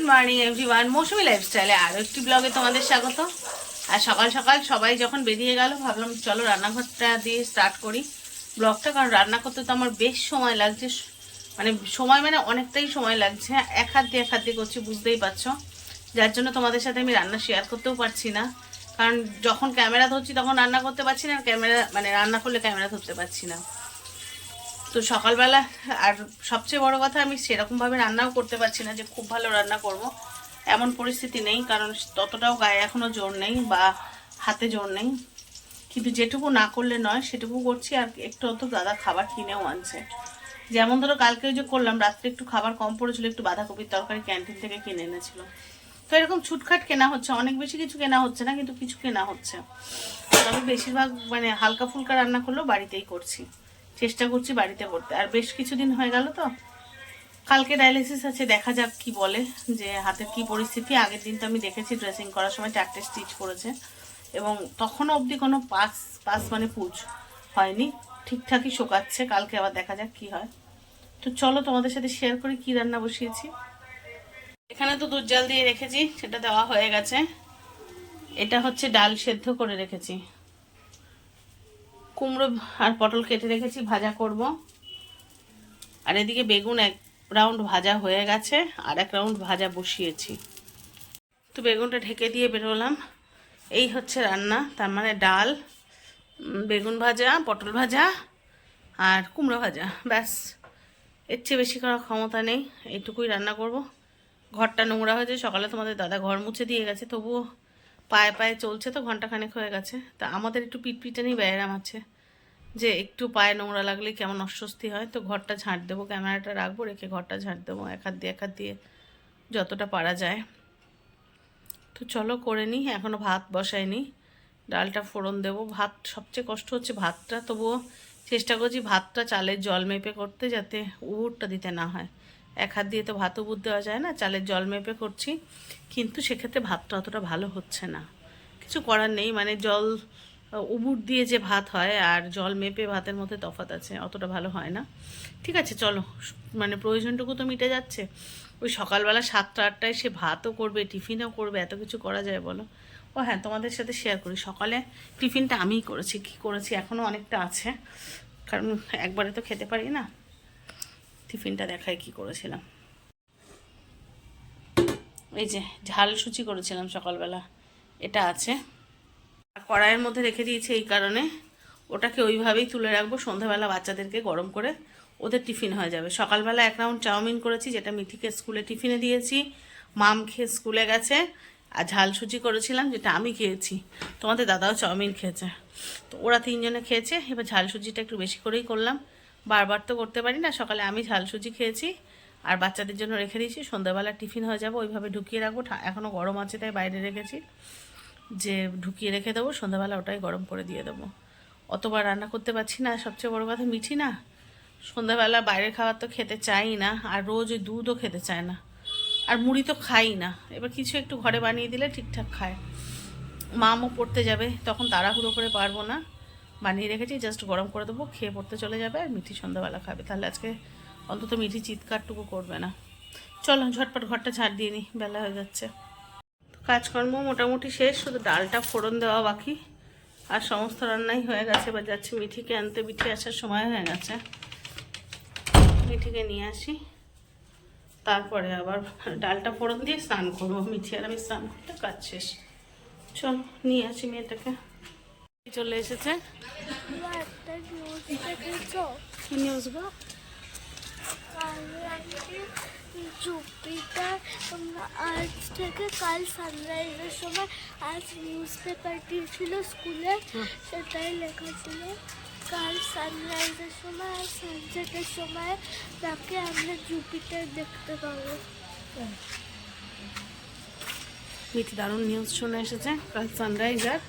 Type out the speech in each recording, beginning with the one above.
Good morning everyone মৌসুমি লাইফস্টাইলে আরও একটি ব্লগে তোমাদের স্বাগত। আর সকাল সকাল সবাই যখন বেরিয়ে গেল, ভাবলাম চলো রান্নাঘরটা দিয়ে স্টার্ট করি ব্লগটা কারণ রান্না করতে তো আমার বেশ সময় লাগছে। মানে সময় মানে অনেকটাই সময় লাগছে। এক হাত দিয়ে এক হাত দিয়ে করছি, বুঝতেই পারছ। যার জন্য তোমাদের সাথে আমি রান্না শেয়ার করতেও পারছি না। কারণ যখন ক্যামেরা ধরছি, তখন রান্না করতে পারছি না, আর ক্যামেরা মানে রান্না করলে ক্যামেরা ধরতে পারছি না। তো সকালবেলা, আর সবচেয়ে বড় কথা, আমি সেরকমভাবে রান্নাও করতে পারছি না যে খুব ভালো রান্না করব। এমন পরিস্থিতি নেই, কারণ ততটাও গায়ে এখনও জোর নেই বা হাতে জোর নেই। কিন্তু যেটুকু না করলে নয়, সেটুকু করছি, আর একটু অত দাদা খাবার কিনেও আনছে। যেমন ধরো, কালকে যে করলাম, রাত্রে একটু খাবার কম পড়েছিল, একটু বাঁধাকপির তরকারি ক্যান্টিন থেকে কিনে এনেছিল। তো এরকম ছুটখাট কেনা হচ্ছে, অনেক বেশি কিছু কেনা হচ্ছে না, কিন্তু কিছু কেনা হচ্ছে। তবে বেশিরভাগ মানে হালকা ফুলকা রান্না করলেও বাড়িতেই করছি। চেষ্টা করছি বাড়িতে করতে। আর বেশ কিছুদিন হয়ে গেল তো। কালকে ডায়ালিসিস আছে, দেখা যাক কি বলে যে হাতের কি পরিস্থিতি। আগের দিন তো আমি দেখেছি ড্রেসিং করার সময় চারটে স্টিচ করেছে। এবং তখনও অবধি কোনো পাস পাস মানে পুজ হয়নি। ঠিকঠাকই শোকাচ্ছে, কালকে আবার দেখা যাক কি হয়। তো চলো তোমাদের সাথে শেয়ার করি কি রান্না বসিয়েছি। এখানে তো দুধ জাল দিয়ে রেখেছি, সেটা দেওয়া হয়ে গেছে। এটা হচ্ছে ডাল সেদ্ধ করে রেখেছি। কুমড়ো আর পটল কেটে রেখেছি, ভাজা করব। আর এদিকে বেগুন এক রাউন্ড ভাজা হয়ে গেছে, আর এক রাউন্ড ভাজা বসিয়েছি। তো বেগুনটা ঢেকে দিয়ে বেরোলাম। এই হচ্ছে রান্না, তার মানে ডাল বেগুন ভাজা, পটল ভাজা আর কুমড়ো ভাজা। ব্যাস, এর চেয়ে বেশি করার ক্ষমতা নেই, এইটুকুই রান্না করব। ঘরটা নোংরা হয়েছে, সকালে তোমাদের দাদা ঘর মুছে দিয়ে গেছে, তবুও পায়ে পায়ে চলছে তো ঘন্টাখানেক হয়ে গেছে। তা আমাদের একটু পিটপিটানি ব্যায়াম আছে। যে একটু পায়ে নোংরা লাগলে কেমন অস্বস্তি হয়, তো ঘরটা ঝাঁট দেবো, ক্যামেরাটা রাখব, রেখে ঘরটা ঝাঁট দেবো, এক হাত দিয়ে, এক হাত দিয়ে যতটা পারা যায়। তো চলো করে নিই এখনও ভাত বসাইনি। ডালটা ফোড়ন দেবো। ভাত সবচেয়ে কষ্ট হচ্ছে ভাতটা, তবুও চেষ্টা করছি ভাতটা চালের জল মেপে করতে যাতে উবুরটা দিতে না হয়। এক হাত দিয়ে তো ভাতও উবুর দেওয়া যায় না, চালের জল মেপে করছি। কিন্তু সেক্ষেত্রে ভাতটা অতটা ভালো হচ্ছে না। কিছু করার নেই মানে জল উবুট দিয়ে যে ভাত হয় আর জল মেপে ভাতের মধ্যে তফাৎ আছে, অতটা ভালো হয় না। ঠিক আছে, চলো মানে প্রয়োজনটুকু তো মিটে যাচ্ছে। ওই সকালবেলা সাতটা, আটটায় সে ভাতও করবে, টিফিনও করবে, এত কিছু করা যায় বলো? ও হ্যাঁ তোমাদের সাথে শেয়ার করি। সকালে টিফিনটা আমিই করেছি, কি করেছি এখনও অনেকটা আছে। কারণ একবারে তো খেতে পারি না। টিফিনটা দেখাই কি করেছিলাম। এই যে ঝাল সুচি করেছিলাম সকালবেলা, এটা আছে। কড়াইয়ের মধ্যে রেখে দিয়েছি এই কারণে, ওটাকে ওইভাবেই তুলে রাখব, সন্ধ্যাবেলা বাচ্চাদেরকে গরম করে ওদের টিফিন হয়ে যাবে। সকালবেলা এক রাউন্ড চাউমিন করেছি, যেটা মিঠিকে স্কুলে টিফিনে দিয়েছি, মাম খেয়ে স্কুলে গেছে, আর ঝাল সুজি করেছিলাম, যেটা আমি খেয়েছি। তোমাদের দাদাও চাউমিন খেয়েছে। তো ওরা তিনজনে খেয়েছে, এবার ঝাল সুজিটা একটু বেশি করেই করলাম। বারবার তো করতে পারি না। সকালে আমি ঝাল সুজি খেয়েছি, আর বাচ্চাদের জন্য রেখে দিয়েছি। সন্ধ্যাবেলা টিফিন হয়ে যাবে, ওইভাবে ঢুকিয়ে রাখব। এখনও গরম আছে তাই বাইরে রেখেছি। যে ঢুকিয়ে রেখে দেবো, সন্ধ্যাবেলা ওটাই গরম করে দিয়ে দেবো। অতবার রান্না করতে পারছি না। সবচেয়ে বড় কথা মিঠি না। সন্ধ্যাবেলা বাইরের খাবার তো খেতে চাই না, আর রোজ ওই দুধও খেতে চায় না। আর মুড়ি তো খাই না। এবার কিছু একটু ঘরে বানিয়ে দিলে ঠিকঠাক খায়। মামও পড়তে যাবে, তখন তাড়াহুড়ো করে পারব না। বানিয়ে রেখেছি জাস্ট গরম করে দেবো, খেয়ে পড়তে চলে যাবে আর মিঠি সন্ধ্যাবেলা খাবে। তাহলে আজকে অন্তত মিঠি চিৎকারটুকু করবে না। চলো ঝটপট ঘরটা ছাড় দিয়ে নিই বেলা হয়ে যাচ্ছে। কাজকর্ম মোটামুটি শেষ, শুধু ডালটা ফোড়ন দেওয়া বাকি। আর সমস্ত রান্নাই হয়ে গেছে বা যাচ্ছি মিঠিকে আনতে। মিঠি আসার সময় হয়ে গেছে। মিঠিকে নিয়ে আসি। তারপরে আবার ডালটা ফোড়ন দিয়ে স্নান করব। মিঠি আর আমি স্নান করতে কাজ শেষ। চল, নিয়ে আসি মেয়েটাকে। চলে এসেছে? একটা নিউজ জুপিটার আজ থেকে কাল সানরাইজের সময় আজ নিউজ পেপার দিয়েছিল স্কুলে সেটাই লেখা ছিল কাল সানরাইজের সময় আর সানসেটের সময় তাকে আমরা জুপিটার দেখতে পাবো দারুণ নিউজ শুনে এসেছে কাল সানরাইজ আর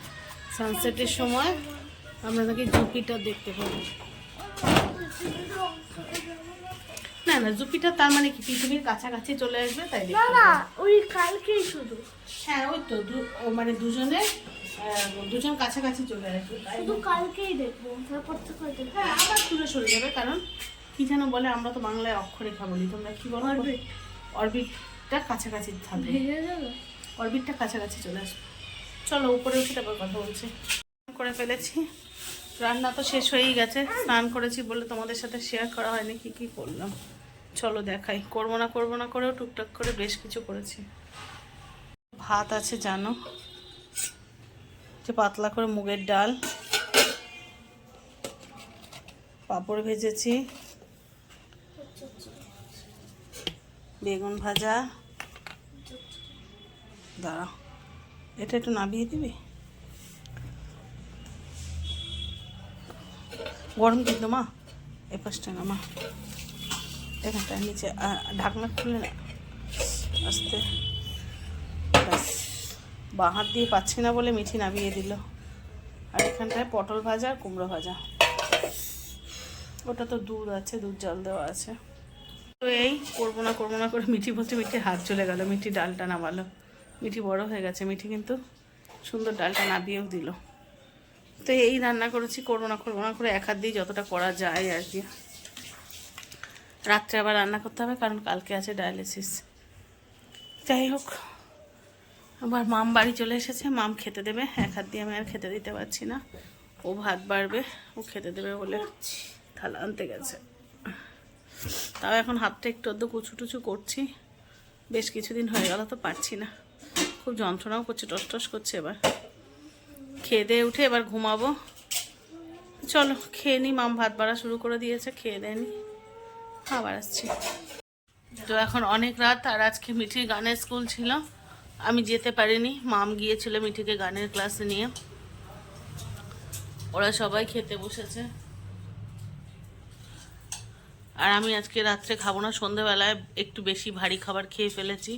সানসেটের সময় আমরা নাকি জুপিটার দেখতে পাবো। না না জুপিটার তার মানে কি? পৃথিবীর কাছাকাছি চলে আসবে তাই না না ওই কালকেই শুধু। হ্যাঁ ওই তো মানে দুজনে দুজন কাছাকাছি চলে আসবে তাই শুধু কালকেই দেখব তারপর আর হ্যাঁ আবার দূরে সরে যাবে কারণ কি যেন বলে আমরা তো বাংলায় অক্ষরেখা বলি তোমরা কি বলো. অরবিট অরবিটটা কাছাকাছি থাকবে। অরবিটটা কাছাকাছি চলে আসবে। চলো, উপরে উঠে তারপর কথা বলছি। করে ফেলেছি। রান্না তো শেষ হয়েই গেছে। স্নান করেছি বলে তোমাদের সাথে শেয়ার করা হয়নি, কি কি করলাম। চলো দেখাই। করব না করব না করেও টুকটাক করে বেশ কিছু করেছি। ভাত আছে, জানো? যে পাতলা করে মুগের ডাল। পাঁপড় ভেজেছি। বেগুন ভাজা। দাঁড়া এটা একটু নাবিয়ে দিবি? গরম কিন্তু মা, এ পাশটা না মা এখানটা নিচে ঢাকনা খুলে না। আস্তে। বাঁ হাত দিয়ে পাচ্ছি না বলে মিঠি নামিয়ে দিল। আর এখানটায় পটল ভাজা আর কুমড়ো ভাজা। ওটা তো দুধ আছে, দুধ জল দেওয়া আছে। তো এই করব না করব না করে মিঠি বলছে মিঠি হাত চলে গেল, মিঠি ডালটা নামালো। মিঠি বড় হয়ে গেছে। মিঠি কিন্তু সুন্দর ডালটা নাবিয়েও দিল। তো এই রান্না করেছি, করব না করব না করে এক হাত দিয়ে যতটা করা যায় আর কি। রাত্রে আবার রান্না করতে হবে, কারণ কালকে আছে ডায়ালিসিস। যাই হোক, আবার মাম বাড়ি চলে এসেছে, মাম খেতে দেবে। এক হাত দিয়ে আমি আর খেতে দিতে পারছি না। ও ভাত বাড়বে, ও খেতে দেবে বলে থালা আনতে গেছে। তাও এখন হাতটা একটু অর্ধ কুচু টুচু করছি। বেশ কিছুদিন হয়ে গেল তো পারছি না। খুব যন্ত্রণাও করছে, টস টস করছে এবার। খেয়ে দিয়ে উঠে এবার ঘুমাবো। চলো, খেয়ে নি, মাম ভাত বাড়া শুরু করে দিয়েছে, খেয়ে দেয়নি আবার আসছি। তো এখন অনেক রাত, আর আজকে মিঠির গানের স্কুল ছিল। আমি যেতে পারিনি, মাম গিয়েছিল মিঠিকে গানের ক্লাসে নিয়ে। ওরা সবাই খেতে বসেছে। আর আমি আজকে রাত্রে খাব না, সন্ধেবেলায় একটু বেশি ভারী খাবার খেয়ে ফেলেছি।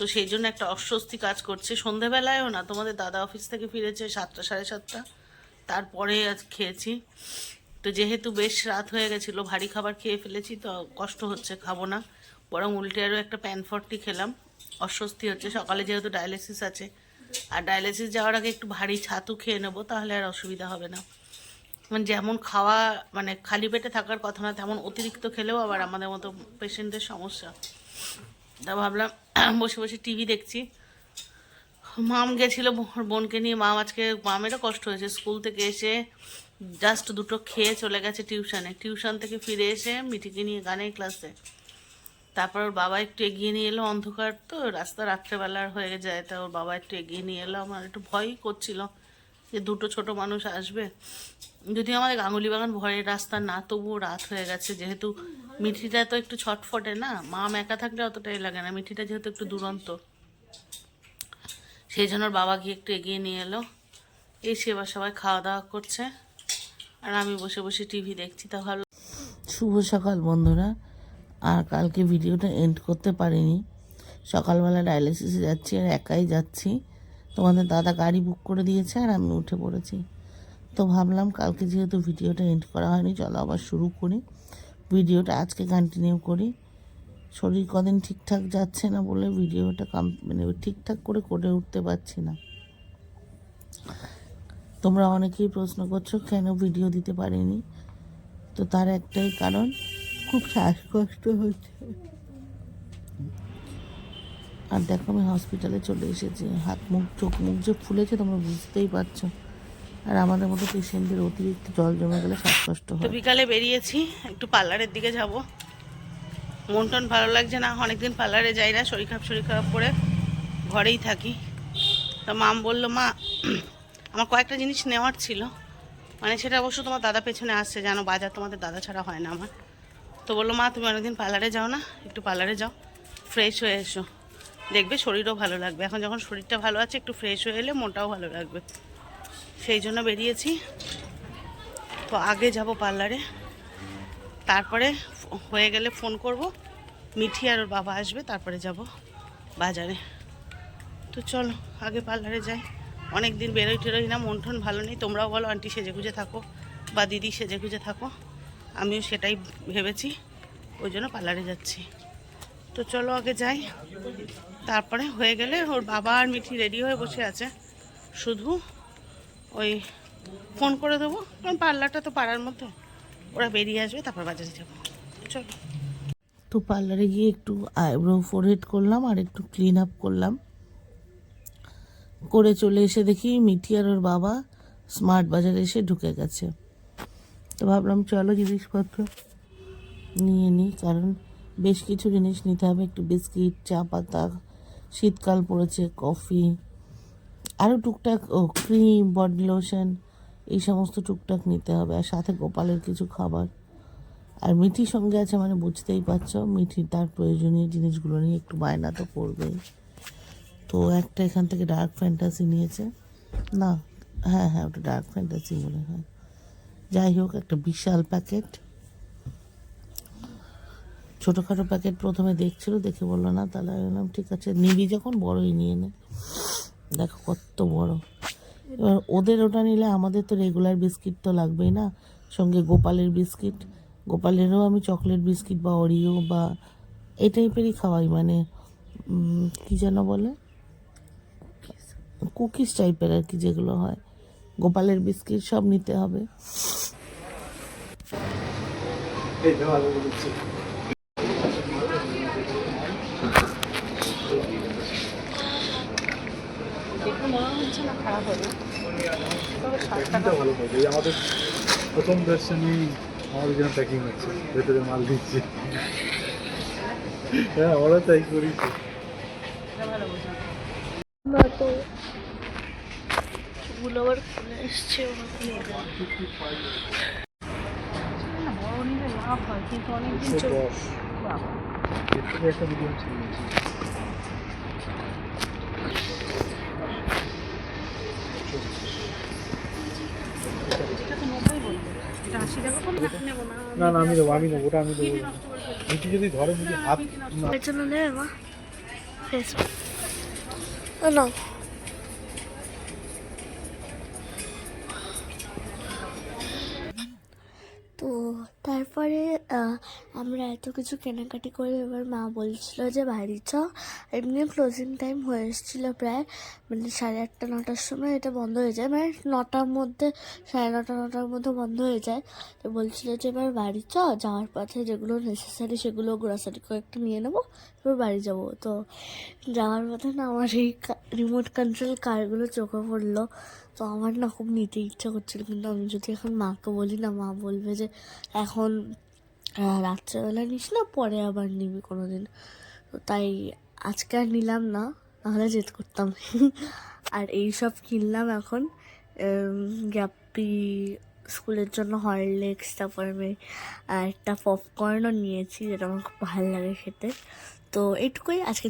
তো সেই জন্য একটা অস্বস্তি কাজ করছে। সন্ধেবেলায়ও না, তোমাদের দাদা অফিস থেকে ফিরেছে সাতটা, সাড়ে সাতটা। তারপরে আজ খেয়েছি। তো যেহেতু বেশ রাত হয়ে গেছিল, ভারী খাবার খেয়ে ফেলেছি, তো কষ্ট হচ্ছে, খাব না। বরং উল্টে আরও একটা প্যান ফর্টি খেলাম। অস্বস্তি হচ্ছে, সকালে যেহেতু ডায়ালিসিস আছে। আর ডায়ালিসিস যাওয়ার আগে একটু ভারী ছাতু খেয়ে নেব, তাহলে আর অসুবিধা হবে না। মানে যেমন খাওয়া মানে খালি পেটে থাকার কথা না, তেমন অতিরিক্ত খেলেও আবার আমাদের মতো পেশেন্টের সমস্যা। তা ভাবলাম, বসে বসে টিভি দেখছি। মাম গেছিল বোনকে নিয়ে। মাম আজকে মামেরও কষ্ট হয়েছে। স্কুল থেকে এসে জাস্ট দুটো খেয়ে চলে গেছে টিউশনে। টিউশন থেকে ফিরে এসে মিঠিকে নিয়ে গানের ক্লাসে তারপর ওর বাবা একটু এগিয়ে নিয়ে এলো। অন্ধকার তো, রাস্তা রাত্রেবেলার হয়ে যায়। তা ওর বাবা একটু এগিয়ে নিয়ে এলো। আমার একটু ভয়ই করছিল যে দুটো ছোট মানুষ আসবে। যদি আমাদের গাঙ্গুলি বাগান ভয়ের রাস্তা না, তবুও রাত হয়ে গেছে। যেহেতু মিঠিটা তো একটু ছটফটে না, মা একা থাকলে অতটাই লাগে না, মিঠিটা যেহেতু একটু দুরন্ত। সেই জন্য বাবা গিয়ে একটু এগিয়ে নিয়ে এলো। এসে এবার সবাই খাওয়া দাওয়া করছে। আর আমি বসে বসে টিভি দেখছি, তা ভালো। শুভ সকাল বন্ধুরা। আর কালকে ভিডিওটা এন্ড করতে পারিনি। সকালবেলা ডায়ালিসিসে যাচ্ছি আর একাই যাচ্ছি। তোমাদের দাদা গাড়ি বুক করে দিয়েছে আর আমি উঠে পড়েছি। তো ভাবলাম কালকে যেহেতু ভিডিওটা এন্ড করা হয়নি, চলো আবার শুরু করি। ভিডিওটা আজকে কন্টিনিউ করি। শরীর কদিন ঠিকঠাক যাচ্ছে না বলে ভিডিওটা কাম মানে ঠিকঠাক করে করে উঠতে পারছি না। তোমরা অনেকেই প্রশ্ন করছ, কেন ভিডিও দিতে পারিনি? তো তার একটাই কারণ, খুব শ্বাসকষ্ট হচ্ছে। আর দেখো আমি হসপিটালে চলে এসেছি। হাত মুখ চোখ মুখ যে ফুলেছে তোমরা বুঝতেই পারছ। আর আমাদের মতো পেশেন্টদের অতিরিক্ত জল জমে গেলে শ্বাসকষ্ট তো হয়। বিকালে বেরিয়েছি একটু পার্লারের দিকে যাব। মন টন ভালো লাগছে না অনেকদিন পার্লারে যাই না শরীর খারাপ শরীর খারাপ করে ঘরেই থাকি। তা মাম বলল মা আমার কয়েকটা জিনিস নেওয়ার ছিল। মানে সেটা অবশ্য তোমার দাদা পেছনে আসছে জানো বাজার তোমাদের দাদা ছাড়া হয় না আমার। তো বলল মা তুমি অনেকদিন পার্লারে যাও না একটু পার্লারে যাও ফ্রেশ হয়ে এসো। দেখবে শরীরও ভালো লাগবে। এখন যখন শরীরটা ভালো আছে একটু ফ্রেশ হয়ে এলে মনটাও ভালো লাগবে। সেই জন্য বেরিয়েছি। তো আগে যাব পার্লারে। তারপরে হয়ে গেলে ফোন করব। মিঠি আর ওর বাবা আসবে, তারপরে যাব বাজারে। তো চলো, আগে পার্লারে যাই। অনেক দিন বেরোই টেরোই না, মন টন ভালো নেই। তোমরাও বলো, আন্টি সেজে গুজে থাকো বা দিদি সেজে গুজে থাকো। আমিও সেটাই ভেবেছি, ওই জন্য পার্লারে যাচ্ছি। তো চলো আগে যাই। তারপরে হয়ে গেলে ওর বাবা আর মিঠি রেডি হয়ে বসে আছে। শুধু ওই ফোন করে দেবো। কারণ পার্লারটা তো পাড়ার মধ্যে। ওরা বেরিয়ে আসবে, তারপর বাজারে যাব। চলো। তো পার্লারে গিয়ে একটু আইব্রো ফোরহেড করলাম আর একটু ক্লিন আপ করলাম। করে চলে এসে দেখি মিঠি আর ওর বাবা স্মার্ট বাজারে এসে ঢুকে গেছে। তো ভাবলাম, চলো জিনিসপত্র নিয়ে নিই কারণ বেশ কিছু জিনিস নিতে হবে। একটু বিস্কিট, চা পাতা, শীতকাল পড়েছে, কফি আরও টুকটাক, ও ক্রিম বডি লোশন এই সমস্ত টুকটাক নিতে হবে। আর সাথে গোপালের কিছু খাবার। আর মিঠির সঙ্গে আছে মানে বুঝতেই পারছ মিঠি তার প্রয়োজনীয় জিনিসগুলো নিয়ে একটু বায়না তো করবেই। তো একটা এখান থেকে ডার্ক ফ্যান্টাসি নিয়েছে। না হ্যাঁ হ্যাঁ ওটা ডার্ক ফ্যান্টাসি মনে হয়। যাই হোক, একটা বিশাল প্যাকেট ছোটোখাটো প্যাকেট প্রথমে দেখছিল, দেখে বলল, না, তাহলে আমি ঠিক আছে, নিবি যখন, বড়ই নিয়ে নে। দেখো কত বড়। এবার ওদের ওটা নিলে আমাদের তো রেগুলার বিস্কিট তো লাগবেই না। সঙ্গে গোপালের বিস্কিট গোপালেরও আমি চকলেট বিস্কিট বা অরিও বা এই টাইপেরই খাওয়াই মানে কি যেন বলে? কুকিজ টাইপের আর কি যেগুলো হয়। গোপালের বিস্কিট সব নিতে হবে। খারাপ হবে। তবে ভালো আমাদের প্রথম ভার্সনই আমাদের যেন প্যাকিং হচ্ছে। ভেতরে মাল দিচ্ছে। হ্যাঁ ওরা তাই করি তো। ভালো বোঝা না তো। চুলগুলো আবার খুলে এসছে বড় নিলে লাভ হয় কিন্তু অনেকদিন চলে একটা ছিল এটা তো নব্বই বলব এটা আশি টাকা করে নেব না না, আমি দেবো, আমি নেব ওটা আমি দেবো। মিটি যদি ধরে মিটি হাত না আমরা এত কিছু কেনাকাটি করে এবার মা বলছিল যে, বাড়ি চ। এমনি ক্লোজিং টাইম হয়ে এসেছিল প্রায় মানে সাড়ে আটটা, নটার সময় এটা বন্ধ হয়ে যায়। মানে নটার মধ্যে, সাড়ে নটা, নটার মধ্যে বন্ধ হয়ে যায়। তো বলছিল যে, এবার বাড়ি চ। যাওয়ার পথে যেগুলো নেসেসারি সেগুলো গ্রোসারি কয়েকটা নিয়ে নেব, এবার বাড়ি যাব। তো যাওয়ার পথে না আমার এই রিমোট কন্ট্রোল কারগুলো চোখে পড়ল। তো আমার না খুব নিতে ইচ্ছা করছিল। কিন্তু আমি যদি এখন মাকে বলি, না মা বলবে যে, এখন রাত্রেবেলা নিস না পরে আবার নিবি কোনো দিন তো তাই আজকে আর নিলাম না, নাহলে জেদ করতাম। আর এই সব কিনলাম এখন গ্যাপি স্কুলের জন্য হরলিক্স, তারপরে আমি একটা পপকর্নও নিয়েছি, যেটা আমার খুব ভালো লাগে খেতে। তো এটুকুই আজকে।